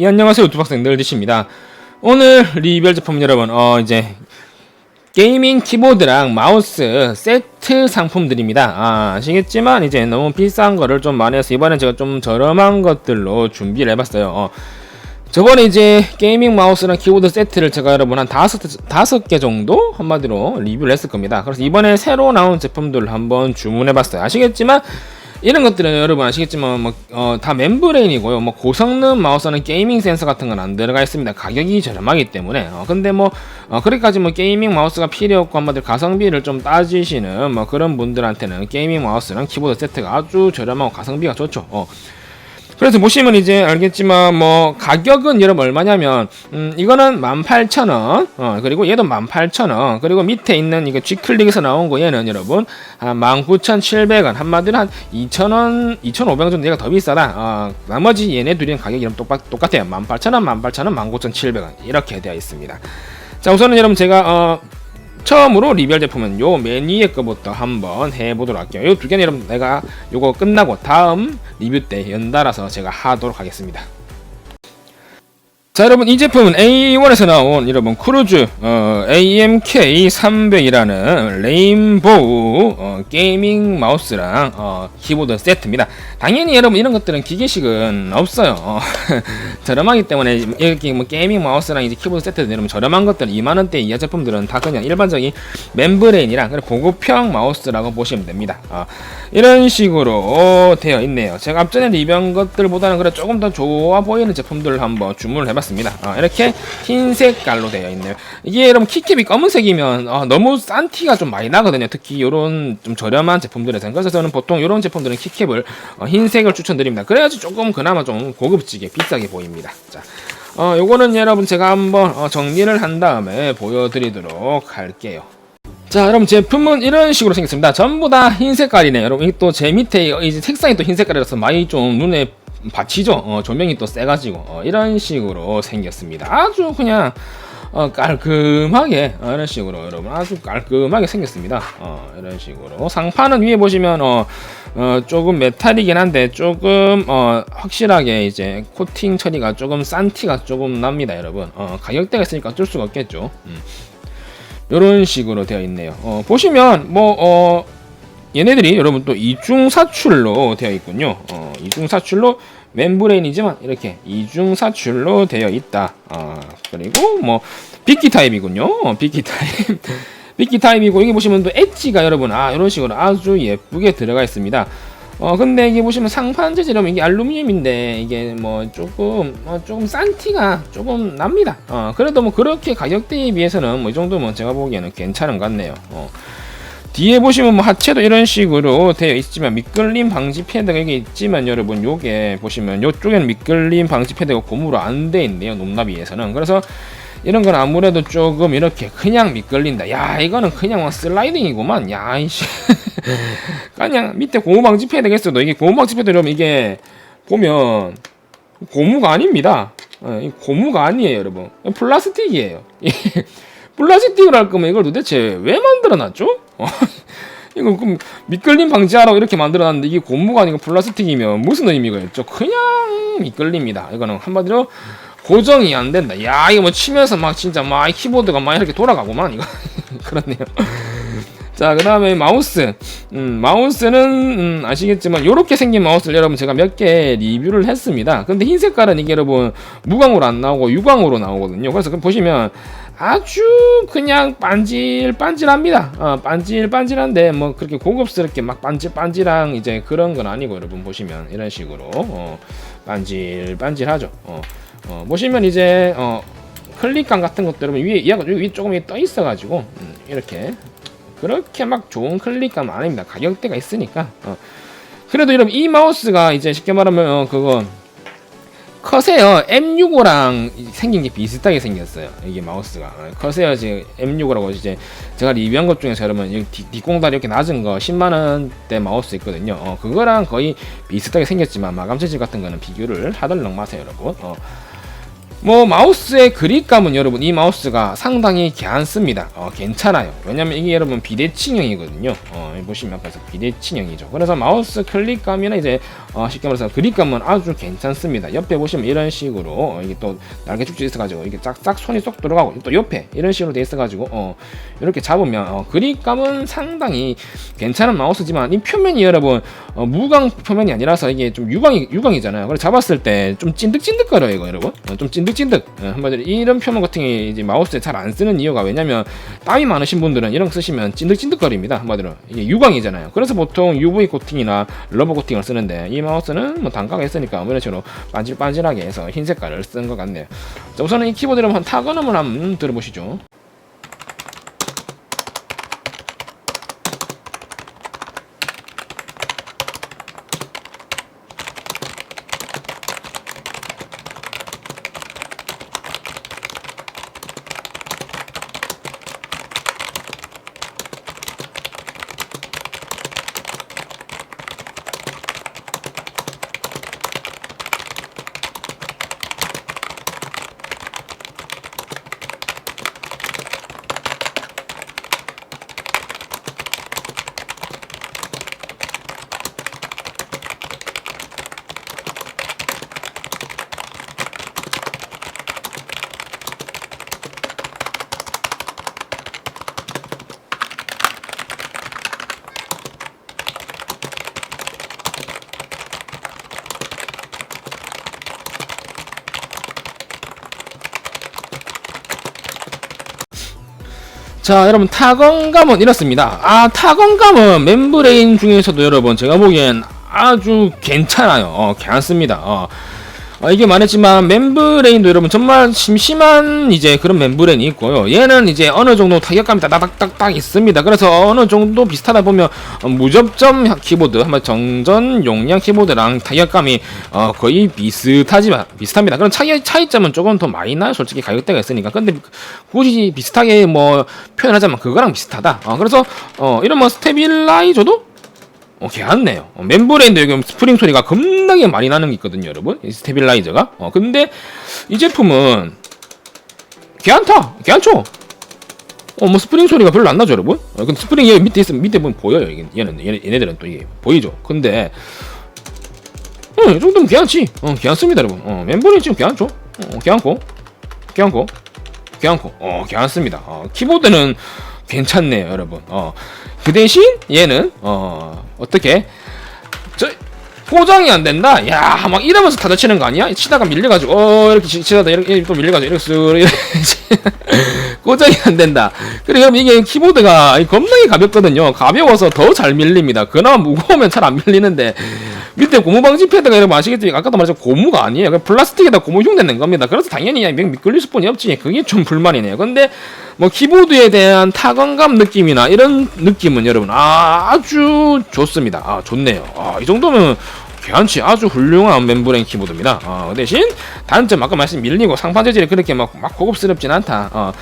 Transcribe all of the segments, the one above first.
예, 안녕하세요 유튜브 학생들 디시입니다 오늘 리뷰할 제품 여러분 어 이제 게이밍 키보드랑 마우스 세트 상품들입니다 아, 아시겠지만 이제 너무 비싼 거를 좀 많이 해서 이번엔 제가 좀 저렴한 것들로 준비를 해봤어요 어, 저번에 이제 게이밍 마우스랑 키보드 세트를 제가 여러분 한 다섯 다섯 개 정도 한마디로 리뷰를 했을 겁니다. 그래서 이번에 새로 나온 제품들을 한번 주문해봤어요. 아시겠지만 이런 것들은 여러분 아시겠지만 뭐, 어, 다 멤브레인이고요. 뭐 고성능 마우스는 게이밍 센서 같은 건 안 들어가 있습니다. 가격이 저렴하기 때문에. 어, 근데 뭐 어, 그렇게까지 뭐 게이밍 마우스가 필요 없고 한마디로 가성비를 좀 따지시는 뭐 그런 분들한테는 게이밍 마우스랑 키보드 세트가 아주 저렴하고 가성비가 좋죠. 어. 그래서 보시면 이제 알겠지만 뭐 가격은 여러분 얼마냐면 음 이거는 18,000원. 어 그리고 얘도 18,000원. 그리고 밑에 있는 이거 G클릭에서 나온 거 얘는 여러분 한 19,700원. 한마디로 한 2,000원 2,500원 정도 얘가 더 비싸다. 어 나머지 얘네 둘이는 가격이 좀 똑같, 똑같아요. 18,000원 18,000원 19,700원. 이렇게 되어 있습니다. 자 우선은 여러분 제가 어 처음으로 리뷰할 제품은 요 맨 위에 거부터 한번 해보도록 할게요. 요 두 개는 여러분 내가 요거 끝나고 다음 리뷰 때 연달아서 제가 하도록 하겠습니다. 자 여러분 이 제품은 A1에서 나온 여러분 크루즈 어, AMK 300이라는 레인보우 어, 게이밍 마우스랑 어, 키보드 세트입니다. 당연히 여러분 이런 것들은 기계식은 없어요. 어, 저렴하기 때문에 이렇게 뭐 게이밍 마우스랑 이제 키보드 세트들 여러분 저렴한 것들 2만 원대 이하 제품들은 다 그냥 일반적인 멤브레인이랑 그리고 고급형 마우스라고 보시면 됩니다. 어, 이런 식으로 되어 있네요. 제가 앞전에 리뷰한 것들보다는 그래 조금 더 좋아 보이는 제품들을 한번 주문을 해봤습니다. 어, 이렇게 흰 색 깔로 되어 있네요. 이게 여러분 키캡이 검은색이면 어, 너무 싼 티가 좀 많이 나거든요. 특히 이런 좀 저렴한 제품들에서는 그래서 저는 보통 이런 제품들은 키캡을 어, 흰색을 추천드립니다. 그래야지 조금 그나마 좀 고급지게 비싸게 보입니다. 자, 어, 요거는 여러분 제가 한번 어, 정리를 한 다음에 보여드리도록 할게요. 자, 여러분 제품은 이런 식으로 생겼습니다. 전부 다 흰 색깔이네. 여러분 또제 밑에 이제 색상이 또 흰 색깔이라서 많이 좀 눈에 받치죠. 어, 조명이 또 세가지고 어, 이런 식으로 생겼습니다. 아주 그냥 어, 깔끔하게 어, 이런 식으로 여러분 아주 깔끔하게 생겼습니다. 어, 이런 식으로 상판은 위에 보시면 어, 어, 조금 메탈이긴 한데 조금 어, 확실하게 이제 코팅 처리가 조금 싼 티가 조금 납니다, 여러분. 어, 가격대가 있으니까 어쩔 수가 없겠죠. 음. 이런 식으로 되어 있네요. 어, 보시면 뭐 어, 얘네들이 여러분 또 이중 사출로 되어 있군요. 어, 이중 사출로 멤브레인이지만 이렇게 이중 사출로 되어 있다. 어, 그리고 뭐 빗기 타입이군요. 어, 빗기 타입. 빗기 타입이고 여기 보시면 또 엣지가 여러분 아 이런 식으로 아주 예쁘게 들어가 있습니다. 어 근데 이게 보시면 상판 재질이면 이게 알루미늄인데 이게 뭐 조금 어, 조금 싼 티가 조금 납니다. 어 그래도 뭐 그렇게 가격대에 비해서는 뭐 이 정도면 제가 보기에는 괜찮은 것 같네요. 어. 뒤에 보시면 뭐 하체도 이런 식으로 되어 있지만 미끌림 방지 패드가 여기 있지만 여러분 요게 보시면 요쪽에는 미끌림 방지 패드가 고무로 안 돼 있네요 높나비에서는. 그래서 이런 건 아무래도 조금 이렇게 그냥 미끌린다. 야 이거는 그냥 뭐 슬라이딩이구만. 야 이씨. 그냥 밑에 고무 방지 패드가 있어도 이게 고무 방지 패드 여러분 이게 보면 고무가 아닙니다. 어, 이 고무가 아니에요 여러분. 플라스틱이에요 플라스틱을 할 거면 이걸 도대체 왜 만들어놨죠? 어, 이거 그럼 미끌림 방지하라고 이렇게 만들어놨는데 이게 고무가 아니고 플라스틱이면 무슨 의미가 있죠? 그냥 미끌립니다. 이거는 한마디로 고정이 안 된다. 야 이거 뭐 치면서 막 진짜 막 키보드가 막 이렇게 돌아가고만 이거 그렇네요. 자, 그 다음에 마우스. 음, 마우스는, 음, 아시겠지만, 요렇게 생긴 마우스를 여러분 제가 몇 개 리뷰를 했습니다. 근데 흰 색깔은 이게 여러분, 무광으로 안 나오고 유광으로 나오거든요. 그래서 보시면, 아주 그냥 반질반질합니다. 어, 반질반질한데, 뭐, 그렇게 고급스럽게 막 반질반질한 이제 그런 건 아니고, 여러분 보시면, 이런 식으로, 어, 반질반질하죠. 어, 어, 보시면 이제, 어, 클릭감 같은 것도 여러분 위에, 얘가 위에 조금 떠 있어가지고, 음, 이렇게 그렇게 막 좋은 클릭감 아닙니다. 가격대가 있으니까. 어. 그래도 여러분 이 마우스가 이제 쉽게 말하면 어, 그거 커세어 M65랑 생긴 게 비슷하게 생겼어요. 이게 마우스가 어, 커세어 지금 M65라고 이제 제가 리뷰한 것 중에서 여러분 이 뒷공다리 이렇게 낮은 거 10만 원대 마우스 있거든요. 어, 그거랑 거의 비슷하게 생겼지만 마감 재질 같은 거는 비교를 하들렁 마세요, 여러분. 어. 뭐 마우스의 그립감은 여러분 이 마우스가 상당히 괜찮습니다. 어, 괜찮아요. 왜냐면 이게 여러분 비대칭형이거든요. 어, 보시면 앞에서 비대칭형이죠. 그래서 마우스 클릭감이나 이제 어, 쉽게 말해서 그립감은 아주 괜찮습니다. 옆에 보시면 이런 식으로 어, 이게 또 날개 축지 있어가지고 이게 짝짝 손이 쏙 들어가고 또 옆에 이런 식으로 돼 있어가지고 어, 이렇게 잡으면 어, 그립감은 상당히 괜찮은 마우스지만 이 표면이 여러분 어, 무광 표면이 아니라서 이게 좀 유광이 유광이잖아요. 그래서 잡았을 때 좀 찐득찐득거려요, 이거 여러분. 어, 좀 찐득찐득. 어, 한마디로 이런 표면 같은 게 이제 마우스에 잘 안 쓰는 이유가 왜냐면 땀이 많으신 분들은 이런 거 쓰시면 찐득찐득거립니다. 한마디로 이게 유광이잖아요. 그래서 보통 UV 코팅이나 러버 코팅을 쓰는데 이 마우스는 뭐 단가가 있으니까 뭐 이런 식으로 반질반질하게 해서 흰 색깔을 쓴 것 같네요. 자, 우선은 이 키보드를 한번 타건음을 한번 들어보시죠. 자 여러분 타건감은 이렇습니다 아 타건감은 멤브레인 중에서도 여러분 제가 보기엔 아주 괜찮아요 어 괜찮습니다 어. 어, 이게 말했지만 멤브레인도 여러분 정말 심심한 이제 그런 멤브레인이 있고요. 얘는 이제 어느 정도 타격감이 따닥따닥딱 있습니다. 그래서 어느 정도 비슷하다 보면 어, 무접점 키보드 한번 정전 용량 키보드랑 타격감이 어, 거의 비슷하지만 비슷합니다. 그런 차이 차이점은 조금 더 많이 나요. 솔직히 가격대가 있으니까. 근데 굳이 비슷하게 뭐 표현하자면 그거랑 비슷하다. 어, 그래서 어, 이런 뭐 스테빌라이저도 어, 괜찮네요. 어, 멤브레인도 여기 스프링 소리가 겁나게 많이 나는 게 있거든요, 여러분. 이 스테빌라이저가. 어, 근데 이 제품은 괜찮다. 괜찮죠? 어, 뭐 스프링 소리가 별로 안 나죠, 여러분? 어, 근데 스프링 여기 밑에 있으면 밑에 보면 보여요. 얘는, 얘는 얘네들은 또 이게 보이죠. 근데 어, 이 정도면 괜찮지. 어, 괜찮습니다, 여러분. 어, 멤버레인 지금 괜찮죠? 어, 괜찮고, 괜찮고, 괜찮고, 어, 괜찮습니다. 어, 키보드는 괜찮네요, 여러분. 어, 그 대신 얘는 어, 어떻게 저 포장이 안 된다. 야, 막 이러면서 타다치는 거 아니야? 치다가 밀려가지고 어 이렇게 치- 치다가 이렇게 또 밀려가지고 이렇게 쓱 이렇게 고정이 안 된다. 그럼 이게 키보드가 겁나게 가볍거든요. 가벼워서 더 잘 밀립니다. 그나마 무거우면 잘 안 밀리는데 밑에 고무 방지 패드가 여러분 아시겠지만 아까도 말했지만 고무가 아니에요. 그냥 플라스틱에다 고무 흉내낸 겁니다. 그래서 당연히 그냥 미끌릴 수뿐이 없지. 그게 좀 불만이네요. 근데 뭐 키보드에 대한 타건감 느낌이나 이런 느낌은 여러분 아, 아주 좋습니다. 아 좋네요. 아, 이 정도면 괜찮지 아주 훌륭한 멤브레인 키보드입니다. 어, 대신 단점 아까 말씀 밀리고 상판 재질이 그렇게 막, 막 고급스럽진 않다. 어,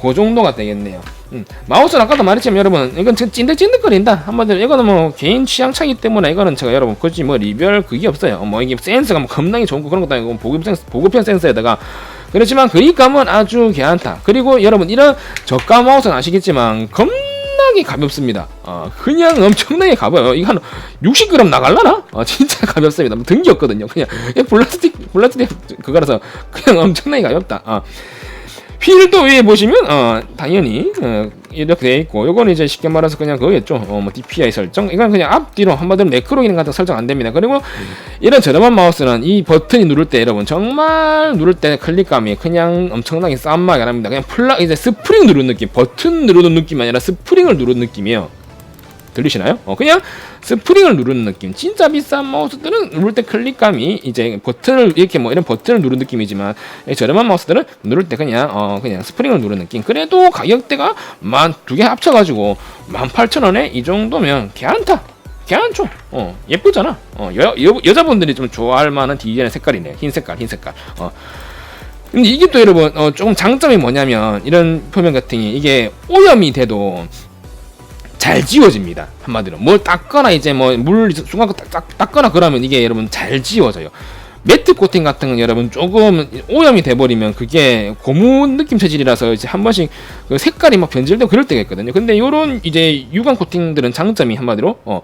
그 정도가 되겠네요. 음, 마우스는 아까도 말했지만 여러분 이건 진- 찐득찐득거린다. 한마디로 이거는 뭐 개인 취향 차기 때문에 이거는 제가 여러분 굳이 뭐 리별 그게 없어요. 뭐 이게 센스가 뭐 겁나게 좋은 거 그런 것도 아니고 보급 센스, 보급형 센서에다가 그렇지만 그립감은 아주 괜찮다. 그리고 여러분 이런 저가 마우스는 아시겠지만 겁나게 가볍습니다. 어, 그냥 엄청나게 가벼워요. 이거 한 60g 나갈라나? 어, 진짜 가볍습니다. 뭐 등기 없거든요. 그냥 플라스틱 플라스틱 그거라서 그냥 엄청나게 가볍다. 어. 휠도 위에 보시면 어 당연히 어, 이렇게 돼 있고 요거는 이제 쉽게 말해서 그냥 그거겠죠. 어 뭐 DPI 설정. 이건 그냥 앞뒤로 한마디로 매크로 기능 같은 거 설정 안 됩니다. 그리고 이런 저렴한 마우스는 이 버튼이 누를 때 여러분 정말 누를 때 클릭감이 그냥 엄청나게 싼마게 납니다. 그냥 플라 이제 스프링 누르는 느낌 버튼 누르는 느낌이 아니라 스프링을 누르는 느낌이에요 들리시나요? 어, 그냥 스프링을 누르는 느낌. 진짜 비싼 마우스들은 누를 때 클릭감이 이제 버튼을 이렇게 뭐 이런 버튼을 누르는 느낌이지만 이 저렴한 마우스들은 누를 때 그냥 어 그냥 스프링을 누르는 느낌. 그래도 가격대가 만 두 개 합쳐가지고 만 팔천 원에 이 정도면 괜찮다. 괜찮죠? 어 예쁘잖아. 어 여, 여 여자분들이 좀 좋아할 만한 디자인의 색깔이네. 흰 색깔, 흰 색깔. 어. 근데 이게 또 여러분 어, 조금 장점이 뭐냐면 이런 표면 같은 게 이게 오염이 돼도 잘 지워집니다. 한마디로 뭘 닦거나 이제 뭐물딱 닦거나 그러면 이게 여러분 잘 지워져요. 매트 코팅 같은 건 여러분 조금 오염이 돼버리면 그게 고무 느낌 체질이라서 이제 한 번씩 그 색깔이 막 변질되고 그럴 때가 있거든요. 근데 요런 이제 유광 코팅들은 장점이 한마디로 어,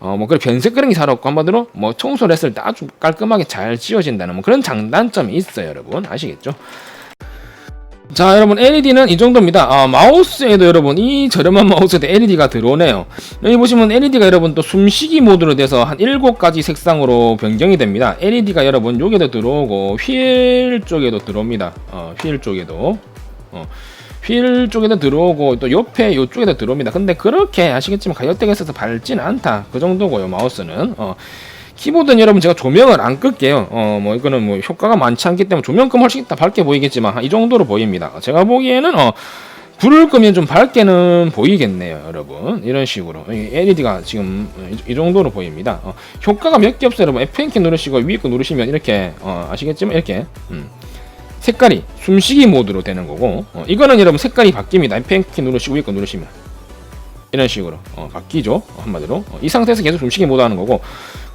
어, 뭐, 그런 변색 그런 게 잘 없고, 한마디로, 뭐, 청소를 했을 때 아주 깔끔하게 잘 지워진다는 뭐 그런 장단점이 있어요, 여러분. 아시겠죠? 자, 여러분, LED는 이 정도입니다. 아, 마우스에도 여러분, 이 저렴한 마우스에도 LED가 들어오네요. 여기 보시면 LED가 여러분 또 숨쉬기 모드로 돼서 한 7가지 색상으로 변경이 됩니다. LED가 여러분, 여기도 들어오고, 휠 쪽에도 들어옵니다. 어, 휠 쪽에도. 어. 휠 쪽에도 들어오고 또 옆에 이쪽에도 들어옵니다. 근데 그렇게 아시겠지만 가격대가 있어서 밝진 않다. 그 정도고요. 마우스는. 어. 키보드는 여러분 제가 조명을 안 끌게요. 어, 뭐 이거는 뭐 효과가 많지 않기 때문에 조명금 훨씬 더 밝게 보이겠지만 한이 정도로 보입니다. 제가 보기에는 어 불을 끄면 좀 밝게는 보이겠네요, 여러분. 이런 식으로 LED가 지금 이, 이 정도로 보입니다. 어, 효과가 몇 개 없어요, 여러분. F&K 누르시고 위에 거 누르시면 이렇게 어, 아시겠지만 이렇게 음. 색깔이 숨쉬기 모드로 되는 거고 어, 이거는 여러분 색깔이 바뀝니다. F&K 누르시고 위에 거 누르시면 이런 식으로 어, 바뀌죠 어, 한마디로 어, 이 상태에서 계속 숨쉬기 모드 하는 거고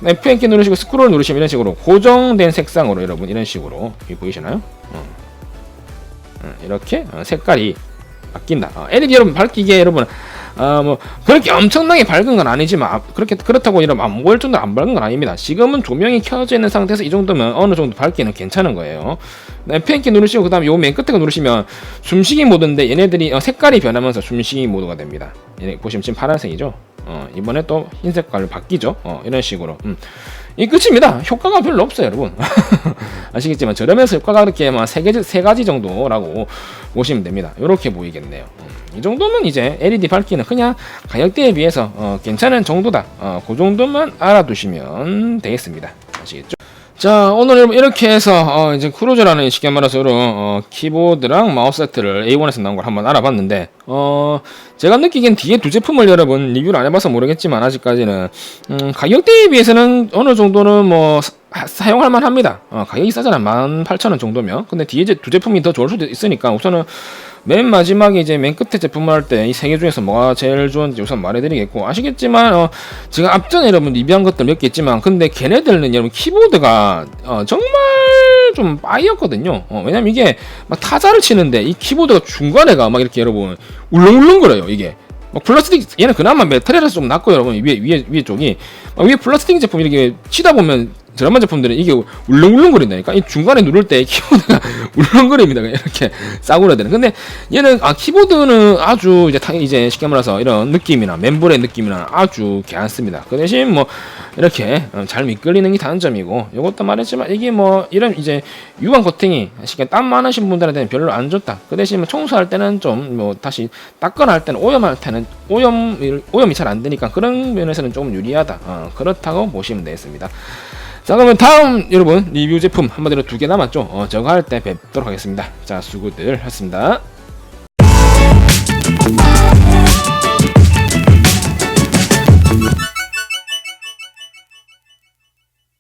F&K 누르시고 스크롤 누르시면 이런 식으로 고정된 색상으로 여러분 이런 식으로 보이시나요? 어. 어, 이렇게 어, 색깔이 바뀐다. 어, LED 여러분 밝기게 여러분 아, 뭐, 그렇게 엄청나게 밝은 건 아니지만, 아, 그렇게, 그렇다고 이러면 안 보일 정도로 안 밝은 건 아닙니다. 지금은 조명이 켜져 있는 상태에서 이 정도면 어느 정도 밝기는 괜찮은 거예요. F&K 누르시고, 그 다음에 요맨 끝에 거 누르시면 숨쉬기 모드인데 얘네들이 어, 색깔이 변하면서 숨쉬기 모드가 됩니다. 보시면 지금 파란색이죠? 어, 이번에 또 흰 색깔로 바뀌죠? 어, 이런 식으로. 음. 이 끝입니다. 효과가 별로 없어요, 여러분. 아시겠지만 저렴해서 효과가 그렇게 세 가지, 세 가지 정도라고 보시면 됩니다. 이렇게 보이겠네요. 음, 이 정도면 이제 LED 밝기는 그냥 가격대에 비해서 어, 괜찮은 정도다. 어, 그 정도만 알아두시면 되겠습니다. 아시겠죠? 자 오늘 여러분 이렇게 해서 어, 이제 크루저라는 쉽게 말해서 이런 어, 키보드랑 마우스 세트를 A1에서 나온 걸 한번 알아봤는데 어, 제가 느끼기엔 뒤에 두 제품을 여러분 리뷰를 안 해봐서 모르겠지만 아직까지는 음, 가격 대에 비해서는 어느 정도는 뭐 사- 사용할 만합니다. 어, 가격이 싸잖아 18,000원 정도면 근데 뒤에 제- 두 제품이 더 좋을 수도 있으니까 우선은 맨 마지막에 이제 맨 끝에 제품을 할 때 이 세 개 중에서 뭐가 제일 좋은지 우선 말해드리겠고 아시겠지만 어, 제가 앞전에 여러분 리뷰한 것들 몇 개 있지만 근데 걔네들은 여러분 키보드가 어, 정말 좀 빠이였거든요. 어, 왜냐면 이게 막 타자를 치는데 이 키보드가 중간에가 막 이렇게 여러분 울렁울렁거려요 이게. 막 플라스틱 얘는 그나마 메탈이라서 좀 낫고 여러분 위에 위에 위에 쪽이. 막 위에 플라스틱 제품 이렇게 치다 보면 저렴한 제품들은 이게 울렁울렁거린다니까? 이 중간에 누를 때 키보드가 울렁거립니다. 이렇게 싸구려 되는. 근데 얘는 아 키보드는 아주 이제 타, 이제 쉽게 말해서 이런 느낌이나 멤버의 느낌이나 아주 괜찮습니다. 그 대신 뭐 이렇게 어, 잘 미끌리는 게 단점이고 이것도 말했지만 이게 뭐 이런 이제 유광 코팅이 쉽게 땀 많으신 분들한테는 별로 안 좋다. 그 대신 뭐 청소할 때는 좀 뭐 다시 닦거나 할 때는 오염할 때는 오염 오염이 잘 안 되니까 그런 면에서는 조금 유리하다. 어, 그렇다고 보시면 되겠습니다 자 그러면 다음 여러분 리뷰 제품 한마디로 두 개 남았죠? 어, 저거 할 때 뵙도록 하겠습니다. 자 수고들 했습니다.